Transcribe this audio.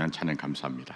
귀한 찬양 감사합니다.